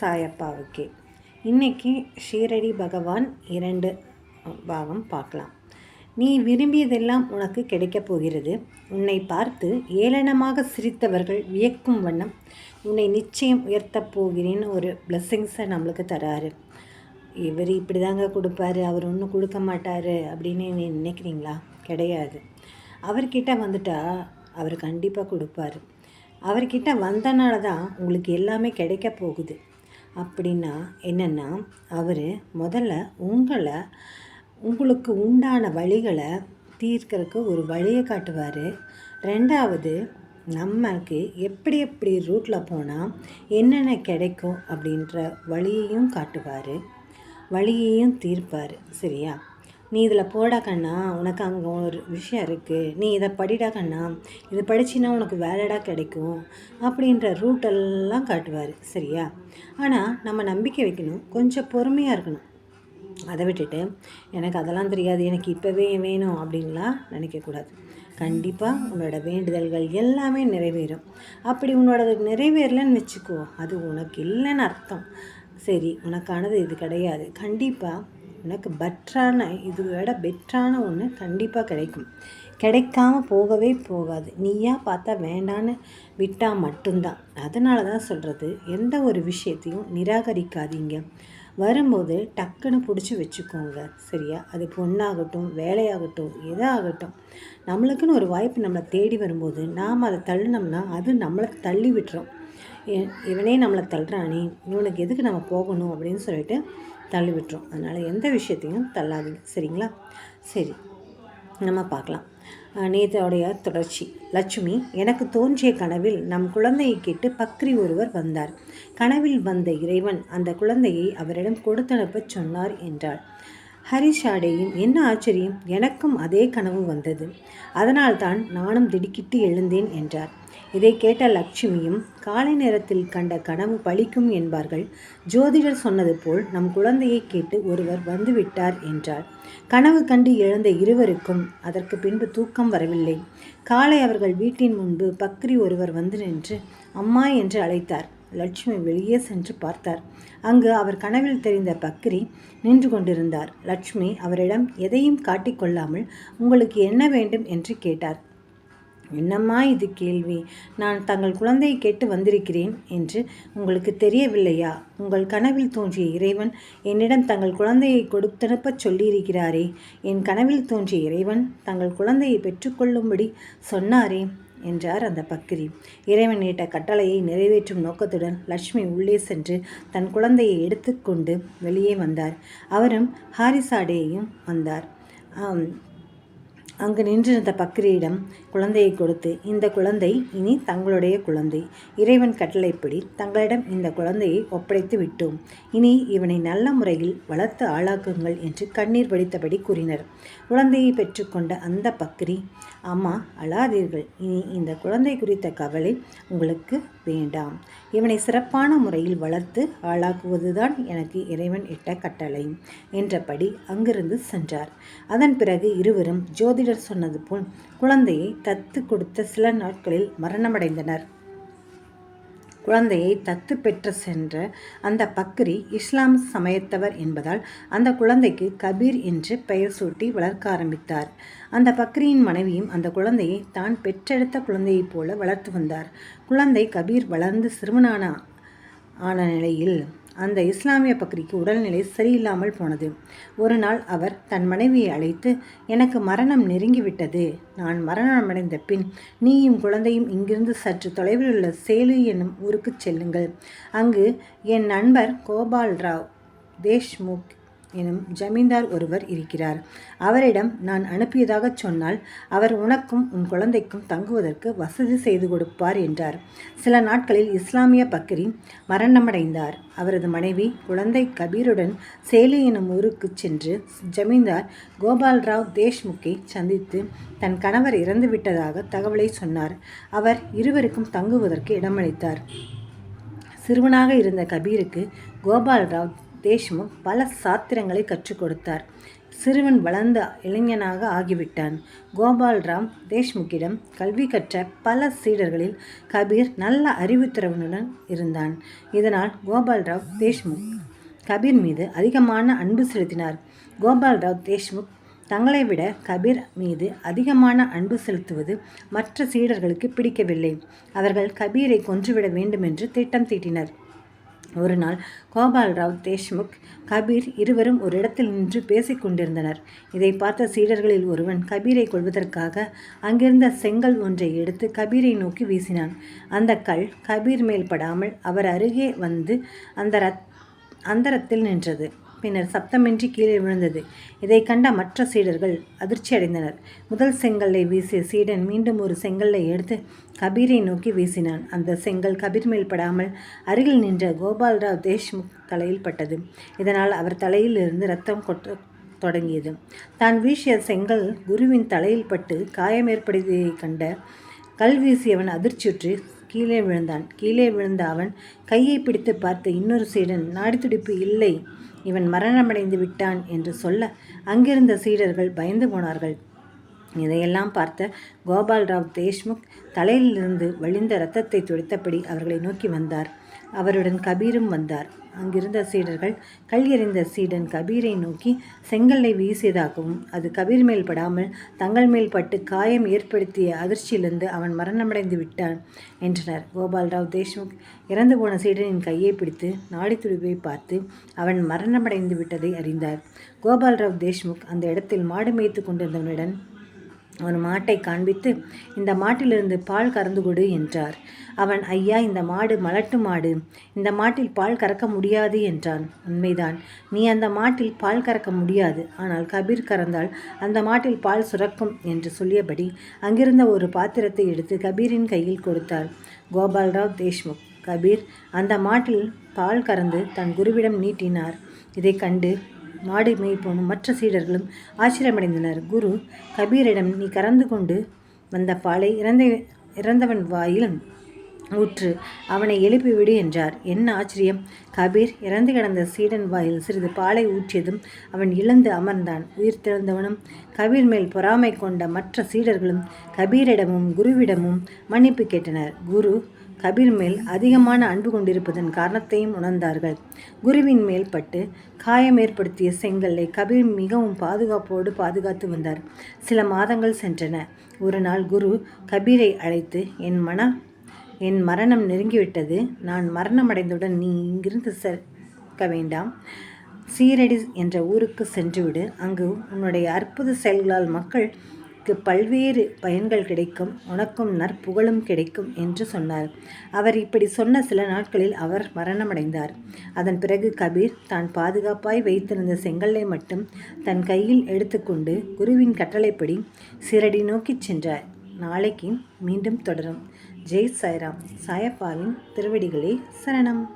சாயப்பாவுக்கே. இன்னைக்கு ஷீரடி பகவான் இரண்டு பாகம் பார்க்கலாம். நீ விரும்பியதெல்லாம் உனக்கு கிடைக்கப் போகிறது. உன்னை பார்த்து ஏளனமாக சிரித்தவர்கள் வியக்கும் வண்ணம் உன்னை நிச்சயம் உயர்த்தப் போகிறேன்னு ஒரு பிளெஸ்ஸிங்ஸை நம்மளுக்கு தராரு. இவர் இப்படி தாங்க கொடுப்பாரு. அவர் ஒன்றும் கொடுக்க மாட்டார் அப்படின்னு நீ நினைக்கிறீங்களா? கிடையாது. அவர்கிட்ட வந்துட்டா அவர் கண்டிப்பாக கொடுப்பாரு. அவர்கிட்ட வந்தனால தான் உங்களுக்கு எல்லாமே கிடைக்க போகுது. அப்படின்னா என்னென்னா அவர் முதல்ல உங்களை உங்களுக்கு உண்டான வழிகளை தீர்க்கறக்கு ஒரு வழியை காட்டுவார். ரெண்டாவது நமக்கு எப்படி எப்படி ரூட்டில் போனால் என்னென்ன கிடைக்கும் அப்படின்ற வழியையும் காட்டுவார். வழியையும் தீர்ப்பார் சரியா? நீ இதில் போடா கண்ணா உனக்கு அங்கே ஒரு விஷயம் இருக்குது நீ இதை படிடா கண்ணா இது படிச்சின்னா உனக்கு வேலைடா கிடைக்கும் அப்படின்ற ரூட்டெல்லாம் காட்டுவார் சரியா? ஆனால் நம்ம நம்பிக்கை வைக்கணும் கொஞ்சம் பொறுமையாக இருக்கணும். அதை விட்டுட்டு எனக்கு அதெல்லாம் தெரியாது எனக்கு இப்போவே வேணும் அப்படின்லாம் நினைக்கக்கூடாது. கண்டிப்பாக உன்னோட வேண்டுதல்கள் எல்லாமே நிறைவேறும். அப்படி உன்னோட நிறைவேறலன்னு வச்சுக்கோ அது உனக்கு இல்லைன்னு அர்த்தம். சரி உனக்கானது இது கிடையாது. கண்டிப்பாக உனக்கு பெட்டரான இது விட பெட்டரான ஒன்று கண்டிப்பாக கிடைக்கும். கிடைக்காம போகவே போகாது. நீயா பார்த்தா வேண்டான்னு விட்டால் மட்டும்தான். அதனால தான் சொல்கிறது எந்த ஒரு விஷயத்தையும் நிராகரிக்காதீங்க. வரும்போது டக்குன்னு பிடிச்சி வச்சுக்கோங்க. சரியா? அது பொண்ணாகட்டும் வேலையாகட்டும் எதாகட்டும் நம்மளுக்குன்னு ஒரு வாய்ப்பு நம்மளை தேடி வரும்போது நாம் அதை தள்ளினோம்னா அது நம்மளை தள்ளி விட்டுரும். இவனே நம்மளை தள்ளுறானே இவனுக்கு எதுக்கு நம்ம போகணும் அப்படின்னு சொல்லிட்டு தள்ளி விட்டுரும் அதனால் எந்த விஷயத்தையும் தள்ளாதீங்க. சரிங்களா? சரி நம்ம பார்க்கலாம். நேத்தோடைய தொடர்ச்சி. லட்சுமி எனக்கு தோன்றிய கனவில் நம் குழந்தையை கேட்டு பக்ரி ஒருவர் வந்தார். கனவில் வந்த இறைவன் அந்த குழந்தையை அவரிடம் கொடுத்தனுப்பச் சொன்னார் என்றாள். ஹரிஷாடேயும் என்ன ஆச்சரியம்? எனக்கும் அதே கனவு வந்தது. அதனால்தான் நானும் திடுக்கிட்டு எழுந்தேன் என்றார். இதை கேட்ட லட்சுமியும் காலை நேரத்தில் கண்ட கனவு பழிக்கும் என்பார்கள். ஜோதிடர் சொன்னது போல் நம் குழந்தையை கேட்டு ஒருவர் வந்துவிட்டார் என்றார் கனவு கண்டு எழுந்த இருவருக்கும் அதற்கு பின்பு தூக்கம் வரவில்லை. காலை அவர்கள் வீட்டின் முன்பு பக்ரி ஒருவர் வந்து நின்று அம்மா என்று அழைத்தார். லட்சுமி வெளியே சென்று பார்த்தார். அங்கு அவர் கனவில் தெரிந்த பக்ரி நின்று கொண்டிருந்தார். லட்சுமி அவரிடம் எதையும் காட்டிக்கொள்ளாமல் உங்களுக்கு என்ன வேண்டும்? என்று கேட்டார். என்னம்மா இது கேள்வி? நான் தங்கள் குழந்தையை கேட்டு வந்திருக்கிறேன் என்று உங்களுக்கு தெரியவில்லையா? உங்கள் கனவில் தோன்றிய இறைவன் என்னிடம் தங்கள் குழந்தையை கொடுத்தனுப்பச் சொல்லியிருக்கிறாரே. என் கனவில் தோன்றிய இறைவன் தங்கள் குழந்தையை பெற்றுக்கொள்ளும்படி சொன்னாரே என்றார் அந்த பக்கிரி இறைவன் நீட்ட கட்டளையை நிறைவேற்றும் நோக்கத்துடன் லட்சுமி உள்ளே சென்று தன் குழந்தையை எடுத்துக்கொண்டு வெளியே வந்தார். அவரும் ஹாரிசாடேயும் வந்தார். அங்கு நின்றிருந்த பக்ரியிடம் குழந்தையை கொடுத்து இந்த குழந்தை இனி தங்களுடைய குழந்தை. இறைவன் கட்டளைப்படி தங்களிடம் இந்த குழந்தையை ஒப்படைத்து விட்டோம். இனி இவனை நல்ல முறையில் வளர்த்து ஆளாக்குங்கள் என்று கண்ணீர் வடித்தபடி கூறினர். குழந்தையை பெற்றுக்கொண்ட அந்த பக்ரி அம்மா அழாதீர்கள். இனி இந்த குழந்தை குறித்த கவலை உங்களுக்கு வேண்டாம். இவனை சிறப்பான முறையில் வளர்த்து ஆளாக்குவதுதான் எனக்கு இறைவன் இட்ட கட்டளை என்றபடி அங்கிருந்து சென்றார். அதன் பிறகு இருவரும் ஜோதிடர் சொன்னது போல் குழந்தையை தத்து கொடுத்த சில நாட்களில் மரணமடைந்தனர். குழந்தையை தத்து பெற்று சென்ற அந்த பக்ரி இஸ்லாம் சமயத்தவர் என்பதால் அந்த குழந்தைக்கு கபீர் என்று பெயர் சூட்டி வளர்க்க ஆரம்பித்தார். அந்த பக்ரியின் மனைவியும் அந்த குழந்தையை தான் பெற்றெடுத்த குழந்தையைப் போல வளர்த்து வந்தார். குழந்தை கபீர் வளர்ந்து சிறுவனான ஆன நிலையில் அந்த இஸ்லாமிய பக்ரிக்கு உடல்நிலை சரியில்லாமல் போனது. ஒரு நாள் அவர் தன் மனைவியை அழைத்து எனக்கு மரணம் நெருங்கிவிட்டது. நான் மரணமடைந்த பின் நீயும் குழந்தையும் இங்கிருந்து சற்று தொலைவில் உள்ள சேலு என்னும் ஊருக்கு செல்லுங்கள். அங்கு என் நண்பர் கோபால் ராவ் தேஷ்முக் எனும் ஜமீன்தார் ஒருவர் இருக்கிறார். அவரிடம் நான் அனுப்பியதாக சொன்னால் அவர் உனக்கும் உன் குழந்தைக்கும் தங்குவதற்கு வசதி செய்து கொடுப்பார் என்றார். சில நாட்களில் இஸ்லாமிய பக்ரி மரணமடைந்தார். அவரது மனைவி குழந்தை கபீருடன் சேலி எனும் ஊருக்கு சென்று ஜமீன்தார் கோபால்ராவ் தேஷ்முக்கை சந்தித்து தன் கணவர் இறந்துவிட்டதாக தகவலை சொன்னார். அவர் இருவருக்கும் தங்குவதற்கு இடமளித்தார். சிறுவனாக இருந்த கபீருக்கு கோபால்ராவ் தேஷ்முக் பல சாத்திரங்களை கற்றுக் கொடுத்தார் சிறுவன் வளர்ந்த இளைஞனாக ஆகிவிட்டான். கோபால்ராம் தேஷ்முக்கிடம் கல்வி கற்ற பல சீடர்களில் கபீர் நல்ல அறிவுத்திறவனுடன் இருந்தான். இதனால் கோபால்ராவ் தேஷ்முக் கபீர் மீது அதிகமான அன்பு செலுத்தினார். கோபால்ராவ் தேஷ்முக் தங்களை விட கபீர் மீது அதிகமான அன்பு செலுத்துவது மற்ற சீடர்களுக்கு பிடிக்கவில்லை. அவர்கள் கபீரை கொன்றுவிட வேண்டுமென்று திட்டம் தீட்டினர். ஒரு நாள் கோபால்ராவ் தேஷ்முக் கபீர் இருவரும் ஒரு இடத்தில் நின்று பேசிக் கொண்டிருந்தனர். இதை பார்த்த சீடர்களில் ஒருவன் கபீரை கொள்வதற்காக அங்கிருந்த செங்கல் ஒன்றை எடுத்து கபீரை நோக்கி வீசினான். அந்த கல் கபீர் மேல் படாமல் அவர் அருகே வந்து அந்த ரத் அந்தரத்தில் நின்றது. பின்னர் சப்தமின்றி கீழே விழுந்தது. இதை கண்ட மற்ற சீடர்கள் அதிர்ச்சி அடைந்தனர். முதல் செங்கல்லை வீசிய சீடன் மீண்டும் ஒரு செங்கல்லை எடுத்து கபீரை நோக்கி வீசினான். அந்த செங்கல் கபீர் மேல் படாமல் அருகில் நின்ற கோபால்ராவ் தேஷ்முக் தலையில் பட்டது. இதனால் அவர் தலையில் இருந்து ரத்தம் கொட்ட தொடங்கியது. தான் வீசிய செங்கல் குருவின் தலையில் பட்டு காயம் ஏற்படுத்தியதைக் கண்ட கல் வீசியவன் அதிர்ச்சியுற்று கீழே விழுந்தான். கீழே விழுந்த அவன் கையை பிடித்து பார்த்த இன்னொரு சீடன் நாடித்துடிப்பு இல்லை. இவன் மரணமடைந்து விட்டான் என்று சொல்ல அங்கிருந்த சீடர்கள் பயந்து போனார்கள். இதையெல்லாம் பார்த்த கோபால்ராவ் தேஷ்முக் தலையிலிருந்து வழிந்த இரத்தத்தை துடைத்தபடி அவர்களை நோக்கி வந்தார். அவருடன் கபீரும் வந்தார். அங்கிருந்த சீடர்கள் கல் எறிந்த சீடன் கபீரை நோக்கி செங்கல்லை வீசியதாகவும் அது கபீர் மேல் படாமல் தங்கள் மேல் பட்டு காயம் ஏற்படுத்திய அதிர்ச்சியிலிருந்து அவன் மரணமடைந்து விட்டான் என்றனர். கோபால்ராவ் தேஷ்முக் இறந்து போன சீடனின் கையை பிடித்து நாடி பார்த்து அவன் மரணமடைந்து விட்டதை அறிந்தார். கோபால்ராவ் தேஷ்முக் அந்த இடத்தில் மாடு மேய்த்து கொண்டிருந்தவனுடன் ஒரு மாட்டை காண்பித்து இந்த மாட்டிலிருந்து பால் கறந்து கொடு என்றார். அவன் ஐயா இந்த மாடு மலட்டு மாடு. இந்த மாட்டில் பால் கறக்க முடியாது என்றான். உண்மைதான். நீ அந்த மாட்டில் பால் கறக்க முடியாது. ஆனால் கபீர் கறந்தால் அந்த மாட்டில் பால் சுரக்கும் என்று சொல்லியபடி அங்கிருந்த ஒரு பாத்திரத்தை எடுத்து கபீரின் கையில் கொடுத்தார் கோபால்ராவ் தேஷ்முக் கபீர் அந்த மாட்டில் பால் கறந்து தன் குருவிடம் நீட்டினார். இதை கண்டு மாடு மேய்ப்போனும் மற்ற சீடர்களும் ஆச்சரியமடைந்தனர். குரு கபீரிடம் நீ கறந்து கொண்டு வந்த பாலை இறந்த இறந்தவன் வாயில் ஊற்று அவனை எழுப்பிவிடு என்றார். என்ன ஆச்சரியம்? கபீர் இறந்து கிடந்த சீடன் வாயில் சிறிது பாலை ஊற்றியதும் அவன் இழந்து அமர்ந்தான். உயிர் திறந்தவனும் கபீர் மேல் பொறாமை கொண்ட மற்ற சீடர்களும் கபீரிடமும் குருவிடமும் மன்னிப்பு கேட்டனர். குரு கபீர் மேல் அதிகமான அன்பு கொண்டிருப்பதன் காரணத்தையும் உணர்ந்தார்கள். குருவின் மேல் பட்டு காயம் ஏற்படுத்திய செங்கல்லை கபீர் மிகவும் பாதுகாப்போடு பாதுகாத்து வந்தார். சில மாதங்கள் சென்றன. ஒரு நாள் குரு கபீரை அழைத்து என் மன என் மரணம் நெருங்கிவிட்டது. நான் மரணமடைந்தவுடன் நீ இங்கிருந்து செக்க வேண்டாம். சீரடி என்ற ஊருக்கு சென்றுவிடு. அங்கு உன்னுடைய அற்புத செயல்களால் மக்கள் பல்வேறு பயன்கள் கிடைக்கும் உனக்கும் நற்புகழும் கிடைக்கும் என்று சொன்னார். அவர் இப்படி சொன்ன சில நாட்களில் அவர் மரணமடைந்தார். அதன் பிறகு கபீர் தான் பாதுகாப்பாய் வைத்திருந்த செங்கல்லை மட்டும் தன் கையில் எடுத்துக்கொண்டு குருவின் கட்டளைப்படி சிரடி நோக்கிச் சென்றார். நாளைக்கு மீண்டும் தொடரும். ஜெய் சாய்ராம் சாயப்பாவின் திருவடிகளே சரணம்.